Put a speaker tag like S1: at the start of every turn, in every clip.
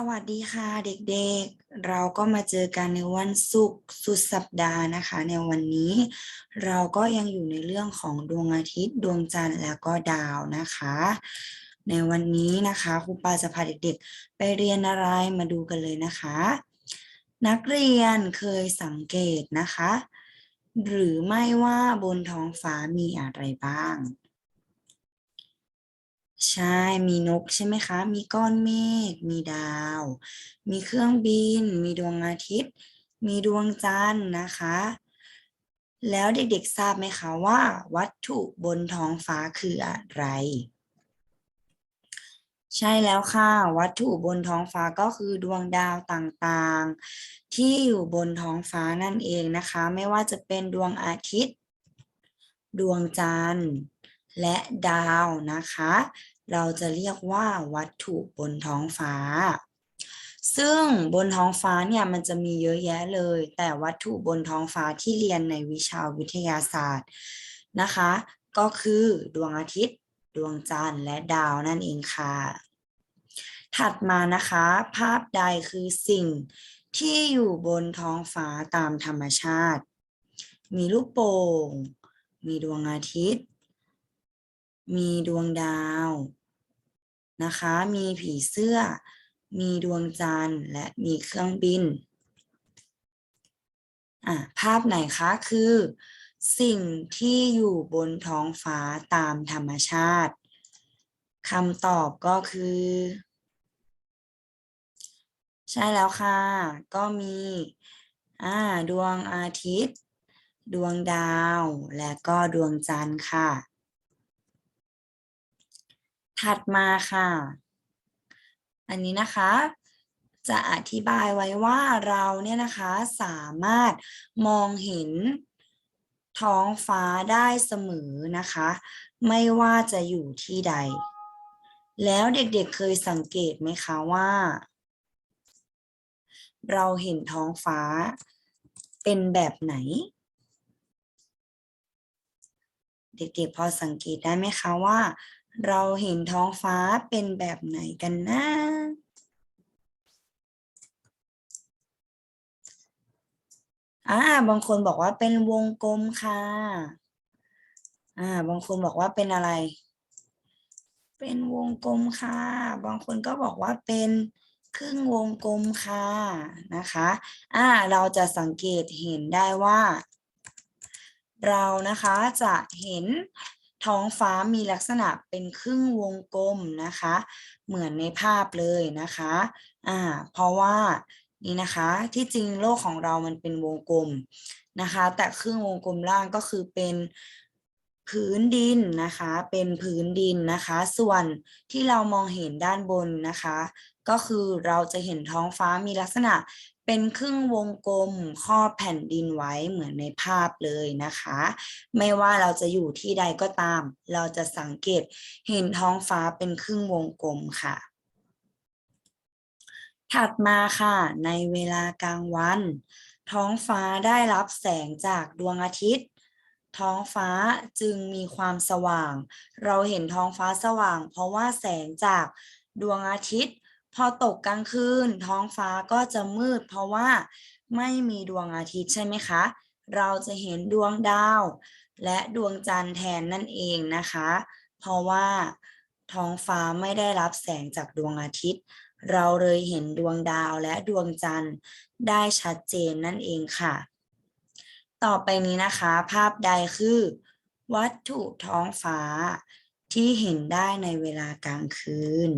S1: สวัสดีค่ะเด็กๆ เราก็มาเจอกันในวันศุกร์สุดสัปดาห์นะคะ ในวันนี้ เราก็ยังอยู่ในเรื่องของดวงอาทิตย์ ดวงจันทร์แล้วก็ดาวนะคะ ในวันนี้นะคะครูปาจะพาเด็กๆ ไปเรียนอะไรมาดูกันเลยนะคะ นักเรียนเคยสังเกตนะคะ หรือไม่ว่าบนท้องฟ้ามีอะไรบ้าง ใช่ มีนกใช่ไหมคะ มีก้อนเมฆ มีดาว มีเครื่องบิน มีดวงอาทิตย์ มีดวงจันทร์นะคะ แล้วเด็กๆทราบไหมคะว่า วัตถุบนท้องฟ้าคืออะไร ใช่แล้วค่ะ วัตถุบนท้องฟ้าก็คือดวงดาวต่างๆ ที่อยู่บนท้องฟ้านั่นเองนะคะ ไม่ว่าจะเป็นดวงอาทิตย์ ดวงจันทร์ และดาวนะคะ เราจะเรียกว่าวัตถุบนท้องฟ้า ซึ่งบนท้องฟ้าเนี่ยมันจะมีเยอะแยะเลย แต่วัตถุบนท้องฟ้าที่เรียนในวิชาวิทยาศาสตร์นะคะ ก็คือดวงอาทิตย์ ดวงจันทร์และดาวนั่นเองค่ะ ถัดมานะคะ ภาพใดคือสิ่งที่อยู่บนท้องฟ้าตามธรรมชาติ มีลูกโป่ง มีดวงอาทิตย์ มีดวงดาวนะคะ มีผีเสื้อ มีดวงจันทร์ และมีเครื่องบิน อะ ภาพไหนคะคือ สิ่งที่อยู่บนท้องฟ้าตามธรรมชาติคำตอบก็คือ ใช่แล้วค่ะ ก็มีอ่าดวงอาทิตย์ ดวงดาว และก็ดวงจันทร์ค่ะ ถัดมาค่ะ อันนี้นะคะ จะอธิบายไว้ว่าเราเนี่ยนะคะสามารถมองเห็นท้องฟ้าได้เสมอนะคะ ไม่ว่าจะอยู่ที่ใด แล้วเด็กๆเเคยสังเกตไหมคะว่า เราเห็นท้องฟ้าเป็นแบบไหน เด็กๆพอสังเกตได้ไหมคะว่า เราเห็นท้องฟ้าเป็นแบบไหนกันนะ อ่า บางคนบอกว่าเป็นวงกลมค่ะ อ่า บางคนบอกว่าเป็นอะไร เป็นวงกลมค่ะ บางคนก็บอกว่าเป็นครึ่งวงกลมค่ะนะคะ อ่า เราจะสังเกตเห็นได้ว่า เรานะคะจะเห็น ท้องฟ้ามีลักษณะเป็นครึ่งวงกลมนะคะ เหมือนในภาพเลยนะคะอ่าเพราะว่านี่นะคะที่จริงโลกของเรามันเป็นวงกลมนะคะ แต่ครึ่งวงกลมล่างก็คือเป็นพื้นดินนะคะ เป็นพื้นดินนะคะ ส่วนที่เรามองเห็นด้านบนนะคะ ก็คือเราจะเห็นท้องฟ้ามีลักษณะ เป็นครึ่งวงกลมครอบแผ่นดินไว้เหมือนในภาพเลยนะคะ ไม่ว่าเราจะอยู่ที่ใดก็ตาม เราจะสังเกตเห็นท้องฟ้าเป็นครึ่งวงกลมค่ะ ถัดมาค่ะ ในเวลากลางวัน ท้องฟ้าได้รับแสงจากดวงอาทิตย์ ท้องฟ้าจึงมีความสว่าง เราเห็นท้องฟ้าสว่าง เพราะว่าแสงจากดวงอาทิตย์ พอตกกลางคืนท้องฟ้าก็จะมืด เพราะว่าไม่มีดวงอาทิตย์ใช่ไหมคะ เราจะเห็นดวงดาว และดวงจันทร์แทนนั่นเองนะคะ เพราะว่าท้องฟ้าไม่ได้รับแสงจากดวงอาทิตย์ เราเลยเห็นดวงดาวและดวงจันทร์ได้ชัดเจนนั่นเองค่ะ ต่อไปนี้นะคะ ภาพใดคือ วัตถุท้องฟ้าที่เห็นได้ในเวลากลางคืน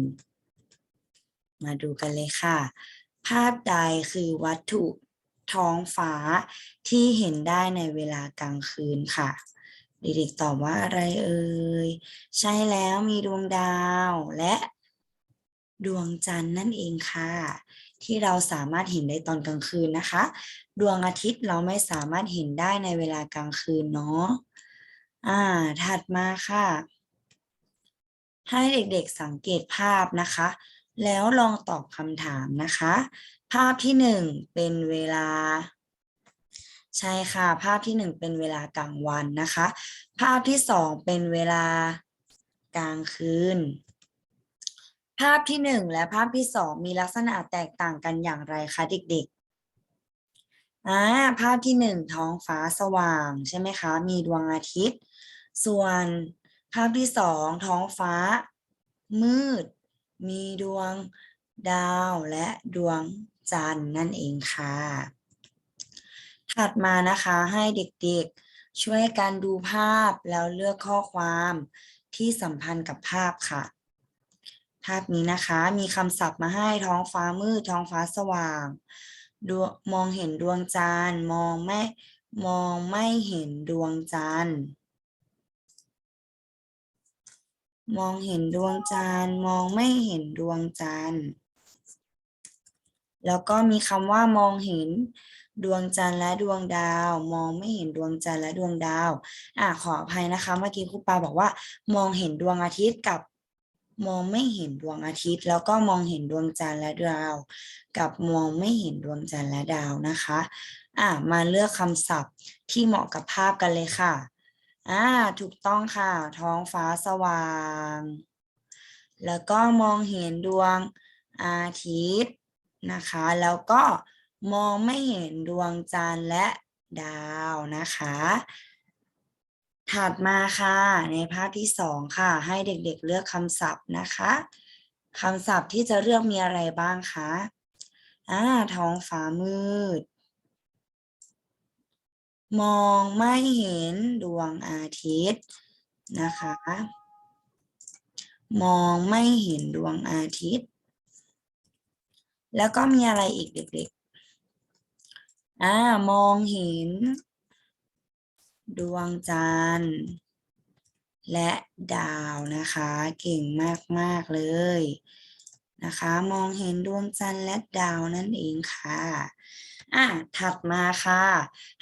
S1: มาดูกันเลยค่ะ ภาพใดคือวัตถุท้องฟ้าที่เห็นได้ในเวลากลางคืนค่ะเด็กๆตอบว่าอะไรเอ่ย ใช่แล้วมีดวงดาวและดวงจันทร์นั่นเองค่ะ ที่เราสามารถเห็นได้ตอนกลางคืนนะคะ ดวงอาทิตย์เราไม่สามารถเห็นได้ในเวลากลางคืนเนาะอ่า ถัดมาค่ะ ให้เด็กๆสังเกตภาพนะคะ แล้วลองตอบคำถามนะคะ ภาพที่หนึ่งเป็นเวลา ใช่ค่ะ ภาพที่หนึ่งเป็นเวลากลางวันนะคะ ภาพที่สองเป็นเวลากลางคืน ภาพที่หนึ่งและภาพที่สองมีลักษณะแตกต่างกันอย่างไรคะเด็กๆอ่าภาพที่หนึ่งท้องฟ้าสว่างใช่ไหมคะ มีดวงอาทิตย์ ส่วนภาพที่สองท้องฟ้ามืด มีดวงดาวและดวงจันทร์นั่นเองค่ะ ถัดมานะคะให้เด็กๆช่วยกันดูภาพแล้วเลือกข้อความที่สัมพันธ์กับภาพค่ะ ภาพนี้นะคะมีคำศัพท์มาให้ท้องฟ้ามืดท้องฟ้าสว่างดวงมองเห็นดวงจันทร์มองไม่มองไม่เห็นดวงจันทร์ มองเห็นดวงจันทร์มองไม่เห็นดวงจันทร์แล้วก็มีคำว่ามองเห็นดวงจันทร์และดวงดาว มองไม่เห็นดวงจันทร์และดวงดาวอะขออภัยนะคะ เมื่อกี้ครูปาบอกว่า มองเห็นดวงอาทิตย์กับมองไม่เห็นดวงอาทิตย์ แล้วก็มองเห็นดวงจันทร์และดาว กับมองไม่เห็นดวงจันทร์และดาวนะคะอะมาเลือกคำศัพท์ที่เหมาะกับภาพกันเลยค่ะ อ่า ถูกต้องค่ะ ท้องฟ้าสว่าง แล้วก็มองเห็นดวงอาทิตย์นะคะ แล้วก็มองไม่เห็นดวงจันทร์และดาวนะคะ ถัดมาค่ะ ในภาพที่สองค่ะ ให้เด็กๆเลือกคำศัพท์นะคะคำศัพท์ที่จะเลือกมีอะไรบ้างคะอ่าท้องฟ้ามืด มองไม่เห็นดวงอาทิตย์นะคะ มองไม่เห็นดวงอาทิตย์ แล้วก็มีอะไรอีกเด็กๆอ่ามองเห็น ดวงจันทร์และดาวนะคะ เก่งมาก ๆ เลยนะคะ มองเห็นดวงจันทร์และดาวนั่นเองค่ะ อะถัดมาค่ะ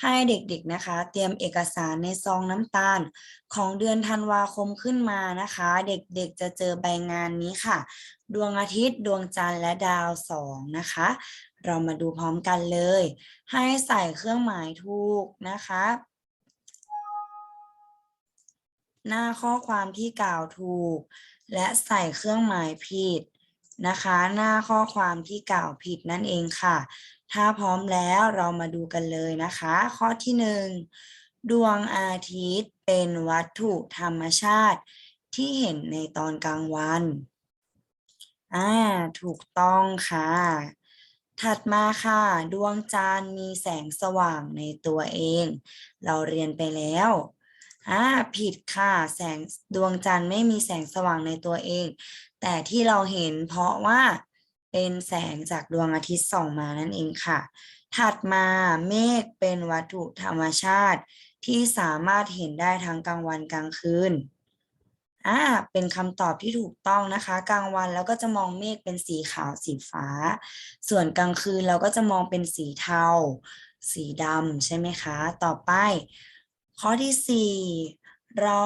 S1: ให้เด็กๆนะคะ เตรียมเอกสารในซองน้ำตาล ของเดือนธันวาคมขึ้นมานะคะ เด็กๆจะเจอใบงานนี้ค่ะ ดวงอาทิตย์ ดวงจันทร์และดาวสองนะคะ เรามาดูพร้อมกันเลย ให้ใส่เครื่องหมายถูกนะคะ หน้าข้อความที่กล่าวถูก และใส่เครื่องหมายผิด นะคะ หน้าข้อความที่กล่าวผิดนั่นเองค่ะ ถ้าพร้อมแล้วเรามาดูกันเลยนะคะ ข้อที่หนึ่งดวงอาทิตย์เป็นวัตถุธรรมชาติที่เห็นในตอนกลางวันอ่าถูกต้องค่ะ ถัดมาค่ะ ดวงจันทร์มีแสงสว่างในตัวเอง เราเรียนไปแล้ว อ่าผิดค่ะ แสงดวงจันทร์ไม่มีแสงสว่างในตัวเอง แต่ที่เราเห็นเพราะว่าเป็นแสงจากดวงอาทิตย์ส่องมานั่นเองค่ะ ถัดมาเมฆเป็นวัตถุธรรมชาติ ที่สามารถเห็นได้ทั้งกลางวันกลางคืนอ่าเป็นคำตอบที่ถูกต้องนะคะ กลางวันเราก็จะมองเมฆเป็นสีขาวสีฟ้า ส่วนกลางคืนเราก็จะมองเป็นสีเทา สีดำใช่ไหมคะ ต่อไป ข้อที่สี่เรา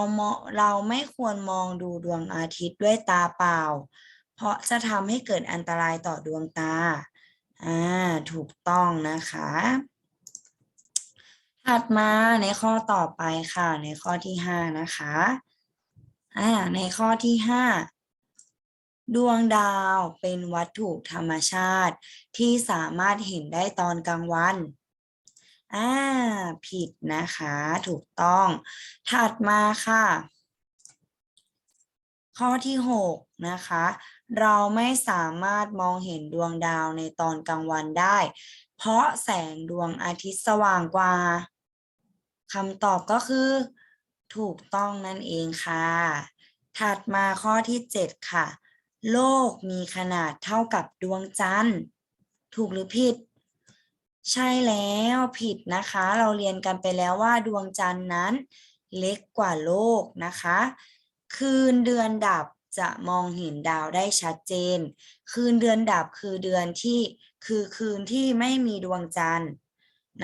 S1: เราไม่ควรมองดูดวงอาทิตย์ด้วยตาเปล่า เพราะจะทำให้เกิดอันตรายต่อดวงตา อ่า ถูกต้องนะคะ ถัดมาในข้อต่อไปค่ะ ในข้อที่ห้านะคะ อ่า ในข้อที่ห้าดวงดาวเป็นวัตถุธรรมชาติที่สามารถเห็นได้ตอนกลางวัน อ่า ผิดนะคะ ถูกต้อง ถัดมาค่ะ ข้อที่หกนะคะ เราไม่สามารถมองเห็นดวงดาวในตอนกลางวันได้ เพราะแสงดวงอาทิตย์สว่างกว่าคำตอบก็คือ ถูกต้องนั่นเองค่ะ ถัดมาข้อที่เจ็ดค่ะ โลกมีขนาดเท่ากับดวงจันทร์ ถูกหรือผิด ใช่แล้วผิดนะคะ เราเรียนกันไปแล้วว่าดวงจันทร์นั้นเล็กกว่าโลกนะคะ คืนเดือนดับจะมองเห็นดาวได้ชัดเจน คืนเดือนดับคือเดือนที่คือคืนที่ไม่มีดวงจันทร์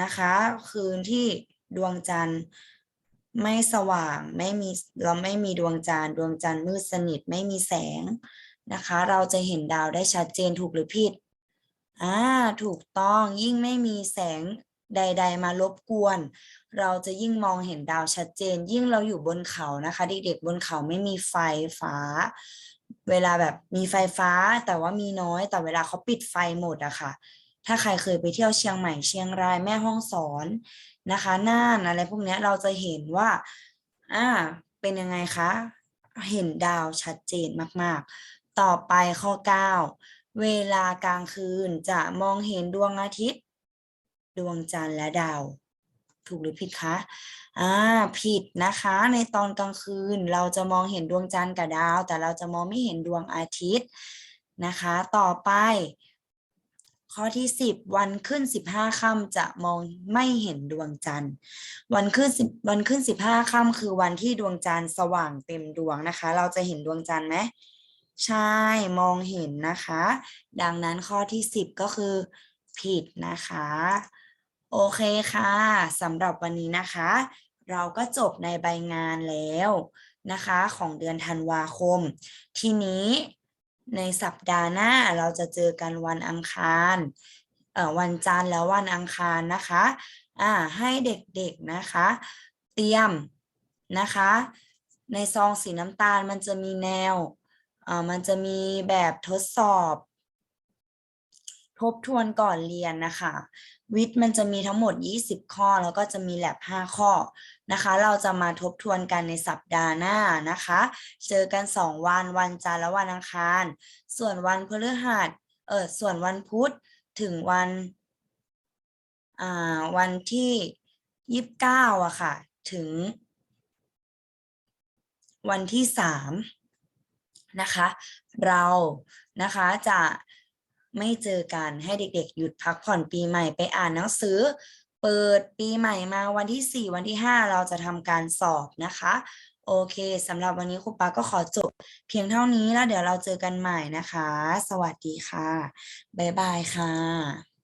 S1: นะคะ คืนที่ดวงจันทร์ไม่สว่างไม่มีเราไม่มีดวงจันทร์ดวงจันทร์มืดสนิทไม่มีแสงนะคะ เราจะเห็นดาวได้ชัดเจนถูกหรือผิด อ่าถูกต้องยิ่งไม่มีแสงใด ๆ มารบกวน เราจะยิ่งมองเห็นดาวชัดเจน ยิ่งเราอยู่บนเขานะคะ เด็กๆบนเขาไม่มีไฟฟ้า เวลาแบบมีไฟฟ้าแต่ว่ามีน้อยแต่เวลาเขาปิดไฟหมดอะค่ะ ถ้าใครเคยไปเที่ยวเชียงใหม่เชียงรายแม่ฮ่องสอนนะคะน่านอะไรพวกนี้เราจะเห็นว่าอ่าเป็นยังไงคะ เห็นดาวชัดเจนมากๆ ต่อไปข้อ 9 เวลากลางคืนจะมองเห็นดวงอาทิตย์ ดวงจันทร์และดาว ถูกหรือผิดคะอ่าผิดนะคะ ในตอนกลางคืนเราจะมองเห็นดวงจันทร์กับดาว แต่เราจะมองไม่เห็นดวงอาทิตย์นะคะ ต่อไป ข้อที่ 10 วันขึ้น 15ค่ำจะมองไม่เห็นดวงจันทร์ วันขึ้น10วันขึ้น 15ค่ำคือวันที่ดวงจันทร์สว่างเต็มดวงนะคะ เราจะเห็นดวงจันทร์ไหม ใช่ มองเห็นนะคะ ดังนั้นข้อที่ 10 ก็คือ ผิดนะคะ โอเคค่ะสำหรับวันนี้นะคะ เราก็จบในใบงานแล้วนะคะ ของเดือนธันวาคม ทีนี้ในสัปดาห์หน้าเราจะเจอกันวันอังคารเอ่อวันจันทร์แล้ววันอังคารนะคะอ่าให้เด็กๆนะคะ เตรียมนะคะ ในซองสีน้ำตาลมันจะมีแนว มันจะมีแบบทดสอบ ทบทวนก่อนเรียนนะคะ วิทย์มันจะมีทั้งหมด 20 ข้อ แล้วก็จะมีแลบ5ข้อนะคะ เราจะมาทบทวนกันในสัปดาห์หน้านะคะ เจอกัน 2 วัน วันจันทร์และวันอังคาร ส่วนวันพฤหัสเออส่วนวันพุธถึงวันอ่าวันที่29อะค่ะ ถึงวันที่3 นะคะ เรานะคะจะไม่เจอกันให้เด็ก ๆ หยุดพักผ่อนปีใหม่ไปอ่านหนังสือ เปิดปีใหม่มาวันที่ 4 วันที่ 5 เราจะทำการสอบนะคะโอเคสำหรับวันนี้ครูปาก็ขอจบเพียงเท่านี้แล้วเดี๋ยวเราเจอกันใหม่นะคะ สวัสดีค่ะ บ๊ายบายค่ะ